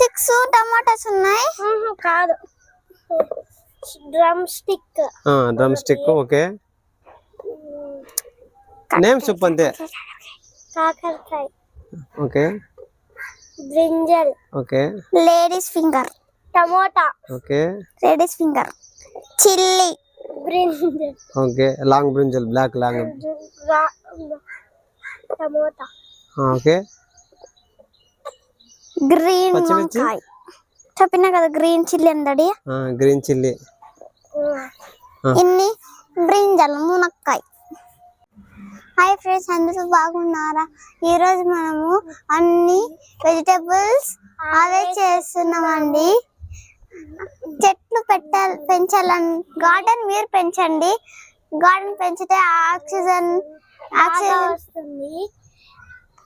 Six tomatoes ఉన్నాయి. కాదు. Drum stick. Drumstick okay. Name soup అంతే. కాకరకాయ. Okay. Brinjal. Okay. Ladies finger. Tomato. Okay. Ladies finger. Chilli. Brinjal. Okay. Long brinjal black long. Tomato. Okay. Green? వంకాయ. చెప్పినా కదా green chilli అందడి green chilli. ఇన్ని brinjal మునక్కాయ. హాయ్ ఫ్రెండ్స్ అందరూ బాగున్నారా? ఈరోజు మనము అన్ని వెజిటేబుల్స్ అవే చేస్తున్నామండి. చెట్లు పెట్టాలి పెంచాలని గార్డెన్ మీరు పెంచండి. గార్డెన్ పెంచితే ఆక్సిజన్ ఆక్సిజన్ వస్తుంది.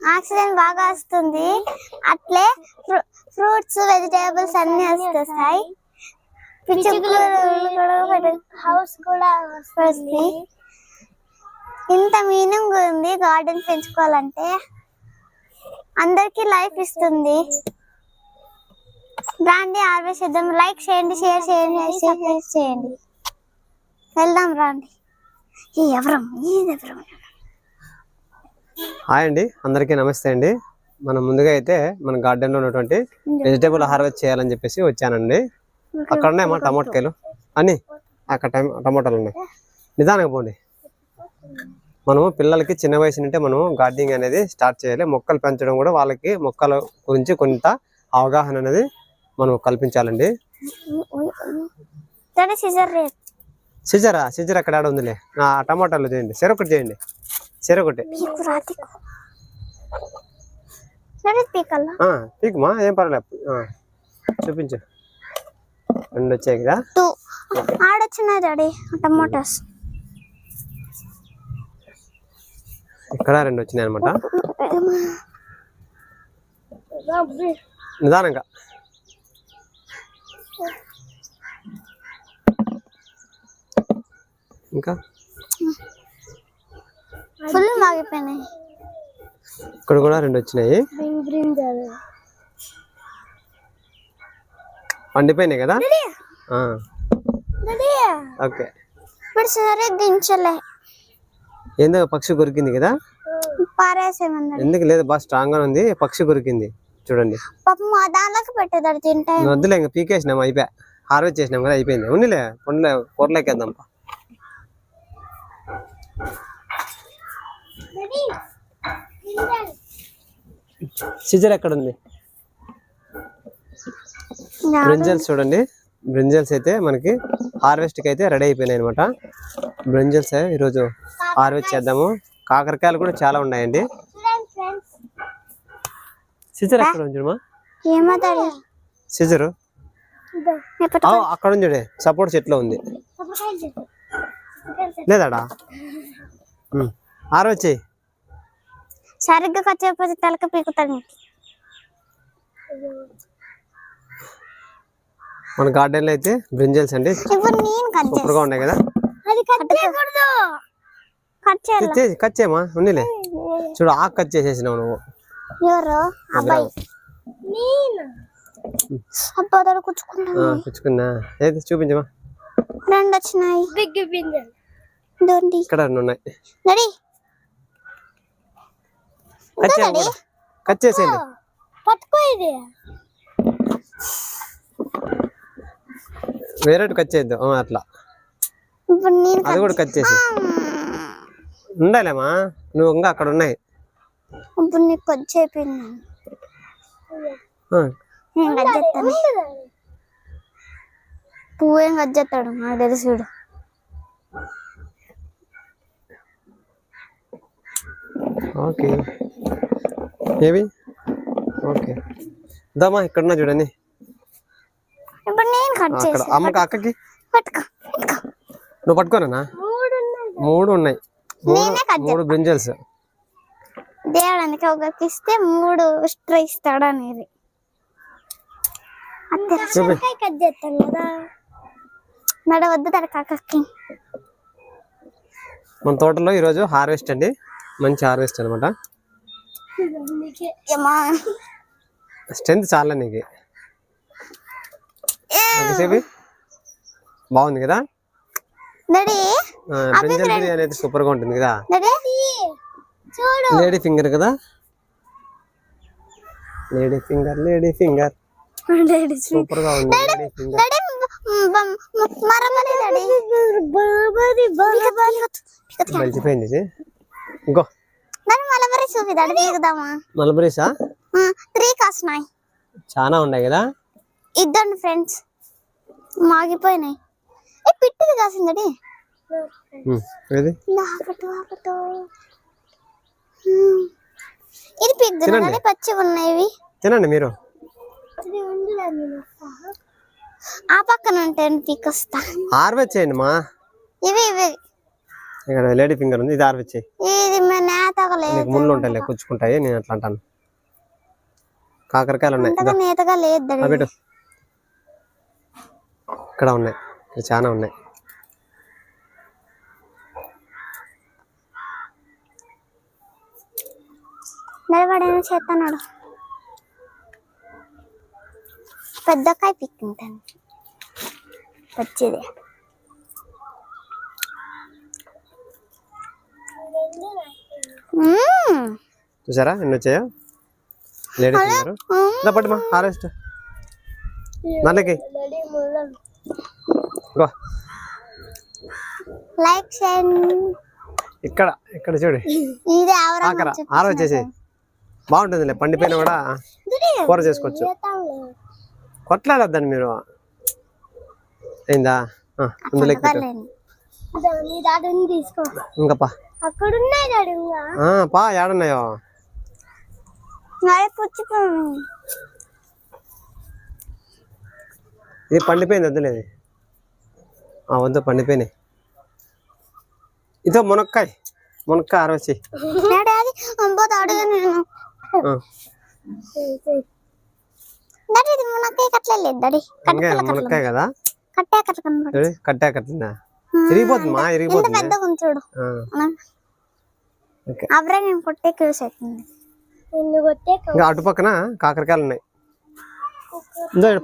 ఆక్సిజన్ బాగా వస్తుంది. అట్లే ఫ్రూట్స్ వెజిటేబుల్స్ అన్ని వస్తాయి. హౌస్ కూడా వస్తుంది. ఇంత మీనింగ్ ఉంది గార్డెన్ పెంచుకోవాలంటే. అందరికి లైఫ్ ఇస్తుంది. రాండి ఆర్వేసిద్దాం లైక్ చేయండి షేర్ చేయండి సబ్స్క్రైబ్ చేయండి. వెళ్దాం రాండి. ఈ ఎవరం? ఇది ఎవరం? హాయ్ అండి అందరికీ నమస్తే అండి. మనం ముందుగా అయితే మన గార్డెన్లో ఉన్నటువంటి వెజిటేబుల్ హార్వెస్ట్ చేయాలని చెప్పేసి వచ్చానండి. అక్కడ ఉన్నాయమ్మా టమాటకాయలు? అన్ని? అక్కడ టమ- టమాటాలు ఉన్నాయి. నిదానంగా పోండి. మనము పిల్లలకి చిన్న వయసు నుంటే మనము గార్డెనింగ్ అనేది స్టార్ట్ చేయాలి. మొక్కలు పెంచడం కూడా వాళ్ళకి మొక్కల గురించి కొంత అవగాహన అనేది మనం కల్పించాలండి. సరే సిజర్ సిజరా? సిజర్ అక్కడ ఆడ ఉందిలే. ఆ టమాటాలు చేయండి. చెరొకటి చేయండి. చెరొకటి. పీకుమా ఏం పర్వాలేదు ఆ, చూపించు. రెండు వచ్చాయి కదా? ఆడొచ్చినాయి డాడీ టమాటోస్. ఇక్కడ రెండు వచ్చినాయి అనమాట నిదానంగా. ఇంకా? ఫుల్ మాగిపోయినాయి. ఇక్కడ కూడా రెండు వచ్చినాయి. పండిపోయినాయి కదా? ఆ, ఓకే. ఇప్పుడు సరే దించలే. ఏందో పక్షి కొరికింది కదా? పారేసేమన్నాడు. ఎందుకు? లేదు బాగా స్ట్రాంగ్గా ఉంది. పక్షి కొరికింది. చూడండి. పాపం మా దానిలోకి పెట్టేదాడు తింటాయి నువ్వు వద్దులే ఇంకా పీకేసినాం అయిపోయా. హార్వెస్ట్ చేసినాం కదా అయిపోయింది. ఉన్నిలే పండ్లే కూరలేకేద్దాం సిజర్ ఎక్కడ ఉంది బ్రింజల్స్ చూడండి. బ్రింజల్స్ అయితే మనకి హార్వెస్ట్కి అయితే రెడీ అయిపోయినాయి అనమాట బ్రింజల్స్ ఈరోజు హార్వెస్ట్ చేద్దాము. కాకరకాయలు కూడా చాలా ఉన్నాయండి. సిజర్ ఎక్కడ ఉంది చూడమా సిజరు? అక్కడ ఉంది చూడే. సపోర్ట్ చెట్లో ఉంది. లేదాడా? హార్వెస్ట్ చేయి సరిగ్గా కచ్చకపోతే తలక పీకుతాడు నీకు. మన గార్డెన్లో అయితే బ్రింజల్స్ అండి. ఇప్పుడు నేను కట్ సూపర్గా ఉన్నాయి కదా? అది కట్ చేయమా ఉన్నిలే. చూడు ఆకు కట్ చేసేసినావు నువ్వు. పుచ్చుకున్నా ఏది? చూపించమా రెండు వచ్చినాయి. బిగ్ బ్రింజల్ దొండి ఇక్కడ ఉన్నాయి. రెడీ కట్ చేయండి. కట్ చేసేయండి. పట్టుకో ఇది. వేరే కట్ చేద్దాం అట్లా. అది కూడా కట్ చేసి ఉండాలేమా? నువ్వు ఇంకా అక్కడ ఉన్నాయి. ఇప్పుడు నీకు కట్ పువ్వు ఏం కట్ చేస్తాడు? నాకు తెలుసు ఓకే. ఏవి? ఓకే. దమ్మా ఇక్కడ ఉన్నా చూడండి. ఇప్పుడు నేను కట్ అక్కడ. అమ్మకి అక్కకి? నువ్వు పట్టుకోనా? మూడు ఉన్నాయి. నేనే కట్ మూడు బ్రింజల్స్. దేవుడు అందుకే ఒకరికి ఇస్తే మూడు ఎక్స్ట్రా ఇస్తాడు అనేది. కట్ చేస్తాను కదా. నడ వద్దు తన కాకకి. మన తోటలో ఈరోజు హార్వెస్ట్ అండి. మంచి హార్వెస్ట్ అనమాట స్ట్రెంత్ చాలా నీకు ఎంతసేపు బాగుంది కదా బ్రింజల్ బిర్యానీ అయితే సూపర్గా ఉంటుంది కదా లేడీ ఫింగర్ కదా లేడీ ఫింగర్ లేడీ ఫింగర్ సూపర్గా ఉంది లేడీ ఫింగర్ మరమని. ఇంకో డాడీ మలబరి చూపి డాడీ దిగుదామా? మలబరీసా? త్రీ కాస్తున్నాయి చాలా ఉన్నాయి కదా? ఇద్దండి ఫ్రెండ్స్. మాగిపోయినాయి. ఏ పిట్టిది కాసింది డాడీ ఉమ్, ఏది? ఆపటు ఆపటు హ్మ్. ఇది పిగ్గు తినండి. డాడీ పచ్చిగా ఉన్నాయి ఇవి. తినండి మీరు. ఆ పక్కన ఉంటాయి పీకొస్తా. హార్వెస్ట్ చేయండి మా. ఇవి ఇవి. ఇక్కడ లేడీ ఫింగర్ ఉంది ఇది హార్వెస్ట్ చేయి ఇది లేదు నీకు ముళ్ళు ఉంటాయి కూర్చుకుంటాయి నేను అట్లా అంటాను. కాకరకాయలు ఉన్నాయి పెట్టు. ఇక్కడ ఉన్నాయి ఇక్కడ చాలా ఉన్నాయి. నిలబడేమో చేస్తున్నాడు పెద్దకాయ పిక్కుంటాను. పచ్చిది. చూసారా? ఎన్ని వచ్చాయో? Lady finger hmm. ఇలా పట్టుమా. హార్వెస్ట్. దాంట్లోకి లైక్ ఇక్కడ ఇక్కడ చూడు. ఆకర. హార్వెస్ట్ చేసి బాగుంటుందిలే పండిపోయినా కూడా కూర చేసుకోవచ్చు. కొట్లాడద్దండి మీరు. అయిందా? తీసుకో. ఇంకా పా అక్కడ ఉన్నాయి డాడీ ఇంకా? ఆ, పా ఏడున్నాయో? ఇది పండిపోయింది వద్దులేదు ఆ వద్దు పండిపోయినాయి. ఇదో మునక్కాయ మునక్కాయ అరవచ్చి మునక్కాయ కదా? కట్టే కట్ట పెద్దగా ఉంది చూడు. అవరే నేను కొట్టే క్యూస్ అవుతుంది ఎందుకు వస్తే ఇంకా అటు పక్కన కాకరకాయలు ఉన్నాయి.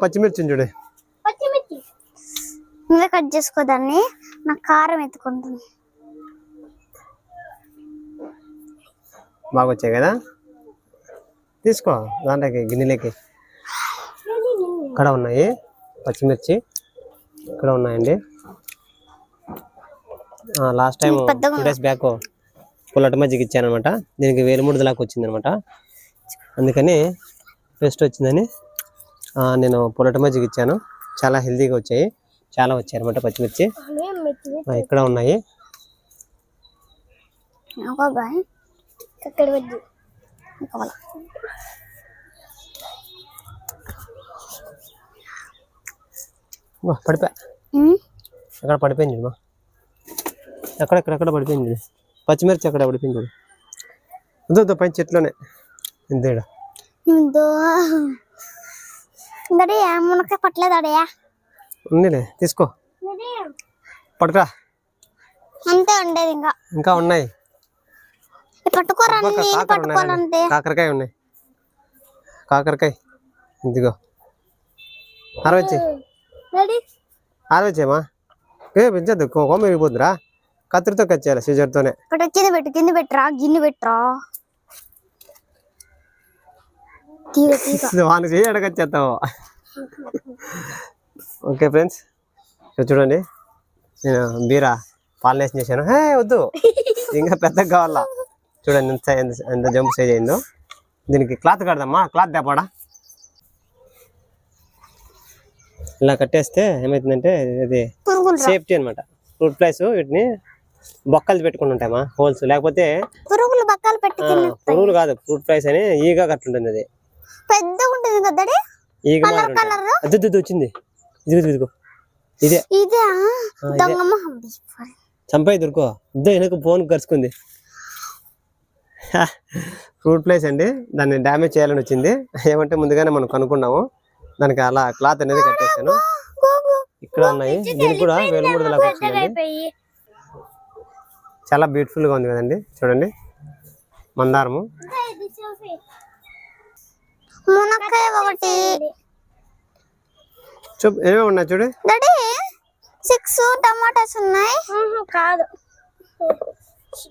పచ్చిమిర్చి చూడు. పచ్చిమిర్చి. నువ్వే కట్ చేసుకోదాన్ని నాకు కారం ఎత్తుకుంటుంది. బాగా వచ్చాయి కదా? తీసుకో దాంట్లోకి గిన్నెలోకి. ఇక్కడ ఉన్నాయి పచ్చిమిర్చి. ఇక్కడ ఉన్నాయండి. Last time two days back పుల్లటి మజ్జిగ ఇచ్చాను అనమాట దీనికి వేలు మూడు దాకా వచ్చింది అనమాట అందుకని టెస్ట్ వచ్చిందని నేను పుల్లటి మజ్జిగ ఇచ్చాను. చాలా హెల్తీగా వచ్చాయి. చాలా వచ్చాయి అనమాట పచ్చిమిర్చి. ఇక్కడ ఉన్నాయి. పడిపోయా? ఎక్కడ పడిపోయింది మా? ఎక్కడ ఎక్కడ ఎక్కడ పడిపోయింది పచ్చిమిర్చి అక్కడ పడిపోయింది చూడు. వద్దు పైన చెట్లోనే. ఇంతే ఈడ. డాడీ మునక్కాయ పట్టలేదు ఉందిలే తీసుకో. పట్టుకురా. అంతే ఉండేది ఇంకా. ఇంకా ఉన్నాయి. కాకరకాయ ఉన్నాయి. కాకరకాయ. ఇదిగో. అరవచ్చి డాడీ అరవచ్చేమా ఏ పెంచద్దు కోమ విరిగిపోద్దురా కత్తిరితో కట్ చేయాలి సీజర్తోనే ఇక్కడ కింద పెట్టు కింద పెట్టరా గిన్నె పెట్టరా? వాళ్ళు చేయి అడగచ్చేస్తావు ఓకే ఫ్రెండ్స్ చూడండి. నేను బీరా పాలినేషన్ చేశాను. హే వద్దు. ఇంకా పెద్దగా కావాలా? చూడండి ఎంత ఎంత- జంప్ సైజ్ అయిందో. దీనికి క్లాత్ కడదామా? క్లాత్ దేపాడా ఇలా కట్టేస్తే ఏమవుతుందంటే ఇది సేఫ్టీ అనమాట ఫ్రూట్ ఫ్లైస్ వీటిని బొక్కలు పెట్టుకుని ఉంటాయమ్మా హోల్స్. లేకపోతే పురుగులు బక్కలు పురుగులు కాదు ఫ్రూట్ ఫ్లైస్ అని ఈగా కట్టుంటుంది అది. పెద్దగా ఉంటుంది కదా ఈగ మాదిరి ఉంటుంది. కలర్? అద్దు అద్దు, వచ్చింది. ఇదిగో ఇదిగో ఇదే. ఇదే? ఇదే. చంపాయి దొరుకో. ఇద్దో వెనక ఫోన్ కరుచుకుంది. ఫ్రూట్ ప్లేస్ అండి. దాన్ని డ్యామేజ్ చేయాలని వచ్చింది. ఏమంటే ముందుగానే మనం కనుక్కున్నాము. దానికి అలా క్లాత్ అనేది కట్టేసాను ఇక్కడ ఉన్నాయి. దీనికి కూడా వేలు మూడు దాకా వచ్చిందండి చాలా బ్యూటిఫుల్గా ఉంది కదండి. చూడండి. మందారము. మునక్కాయ ఒకటి. చూపు ఏమేమి ఉన్నాయి చూడు? డాడీ సిక్స్ టమాటాస్ ఉన్నాయి. కాదు.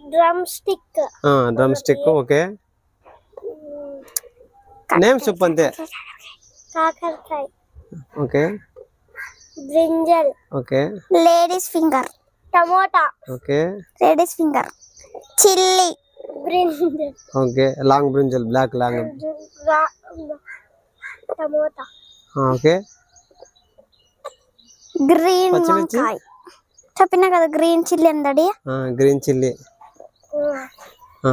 Drum stick. Drumstick okay. Name soup అంతే. కాకరకాయ. Okay. Brinjal. Okay. Ladies finger. Tomato. Okay. Ladies finger chilli brinjal okay. Long brinjal black long tomato. Okay. Green? వంకాయ. చెప్పినా కదా గ్రీన్ చిల్లీ అని డాడీ గ్రీన్ చిల్లీ.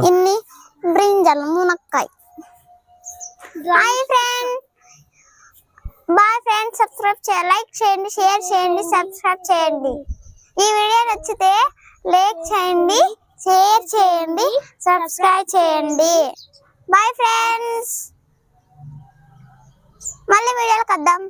ఇన్ని brinjal మునక్కాయ. Bye friend bye friend subscribe చేయండి like చేయండి share చేయండి subscribe చేయండి. ఈ వీడియో నచ్చితే లైక్ చేయండి షేర్ చేయండి సబ్స్క్రైబ్ చేయండి. బాయ్ ఫ్రెండ్స్ మళ్ళీ వీడియోలు కద్దాం